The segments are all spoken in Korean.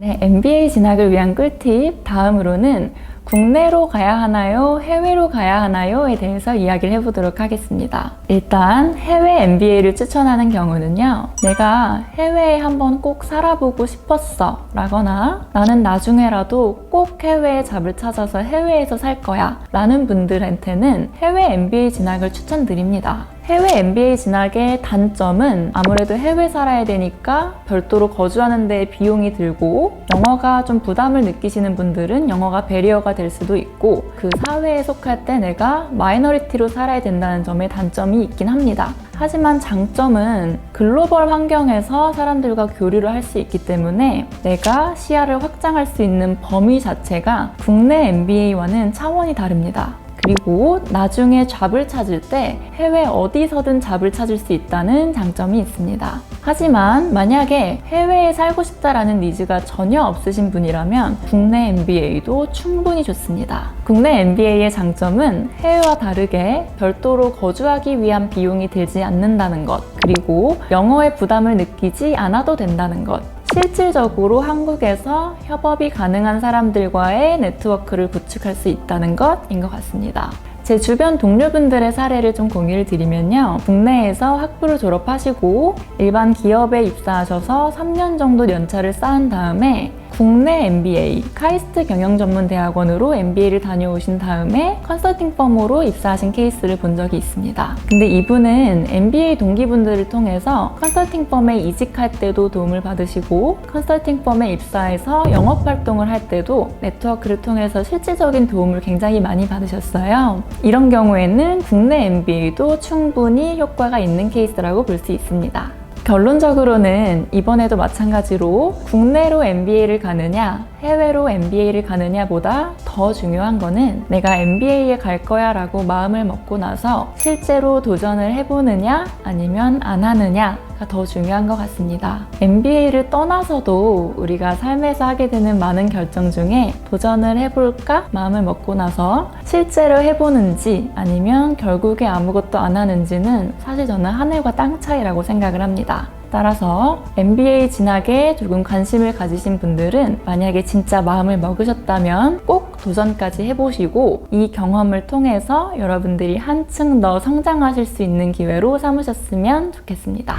네, MBA 진학을 위한 꿀팁. 다음으로는 국내로 가야 하나요? 해외로 가야 하나요?에 대해서 이야기를 해보도록 하겠습니다. 일단 해외 MBA를 추천하는 경우는요. 내가 해외에 한번 꼭 살아보고 싶었어 라거나 나는 나중에라도 꼭 해외에 잡을 찾아서 해외에서 살 거야 라는 분들한테는 해외 MBA 진학을 추천드립니다. 해외 MBA 진학의 단점은 아무래도 해외 살아야 되니까 별도로 거주하는 데 비용이 들고 영어가 좀 부담을 느끼시는 분들은 영어가 배리어가 될 수도 있고 그 사회에 속할 때 내가 마이너리티로 살아야 된다는 점에 단점이 있긴 합니다. 하지만 장점은 글로벌 환경에서 사람들과 교류를 할 수 있기 때문에 내가 시야를 확장할 수 있는 범위 자체가 국내 MBA와는 차원이 다릅니다. 그리고 나중에 잡을 찾을 때 해외 어디서든 잡을 찾을 수 있다는 장점이 있습니다. 하지만 만약에 해외에 살고 싶다라는 니즈가 전혀 없으신 분이라면 국내 MBA도 충분히 좋습니다. 국내 MBA의 장점은 해외와 다르게 별도로 거주하기 위한 비용이 들지 않는다는 것, 그리고 영어의 부담을 느끼지 않아도 된다는 것, 실질적으로 한국에서 협업이 가능한 사람들과의 네트워크를 구축할 수 있다는 것인 것 같습니다. 제 주변 동료분들의 사례를 좀 공유를 드리면요. 국내에서 학부를 졸업하시고 일반 기업에 입사하셔서 3년 정도 연차를 쌓은 다음에 국내 MBA, 카이스트 경영전문대학원으로 MBA를 다녀오신 다음에 컨설팅 펌으로 입사하신 케이스를 본 적이 있습니다. 근데 이분은 MBA 동기분들을 통해서 컨설팅 펌에 이직할 때도 도움을 받으시고 컨설팅 펌에 입사해서 영업 활동을 할 때도 네트워크를 통해서 실질적인 도움을 굉장히 많이 받으셨어요. 이런 경우에는 국내 MBA도 충분히 효과가 있는 케이스라고 볼 수 있습니다. 결론적으로는 이번에도 마찬가지로 국내로 MBA를 가느냐, 해외로 MBA를 가느냐보다 더 중요한 거는 내가 MBA에 갈 거야 라고 마음을 먹고 나서 실제로 도전을 해보느냐 아니면 안 하느냐가 더 중요한 것 같습니다. MBA를 떠나서도 우리가 삶에서 하게 되는 많은 결정 중에 도전을 해볼까 마음을 먹고 나서 실제로 해보는지 아니면 결국에 아무것도 안 하는지는 사실 저는 하늘과 땅 차이라고 생각을 합니다. 따라서 MBA 진학에 조금 관심을 가지신 분들은 만약에 진짜 마음을 먹으셨다면 꼭 도전까지 해보시고 이 경험을 통해서 여러분들이 한층 더 성장하실 수 있는 기회로 삼으셨으면 좋겠습니다.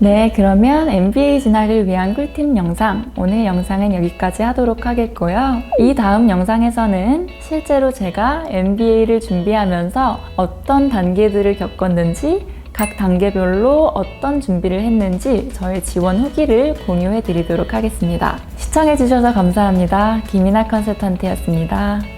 네, 그러면 MBA 진학을 위한 꿀팁 영상, 오늘 영상은 여기까지 하도록 하겠고요. 이 다음 영상에서는 실제로 제가 MBA를 준비하면서 어떤 단계들을 겪었는지 각 단계별로 어떤 준비를 했는지 저의 지원 후기를 공유해 드리도록 하겠습니다. 시청해 주셔서 감사합니다. 김이나 컨설턴트였습니다.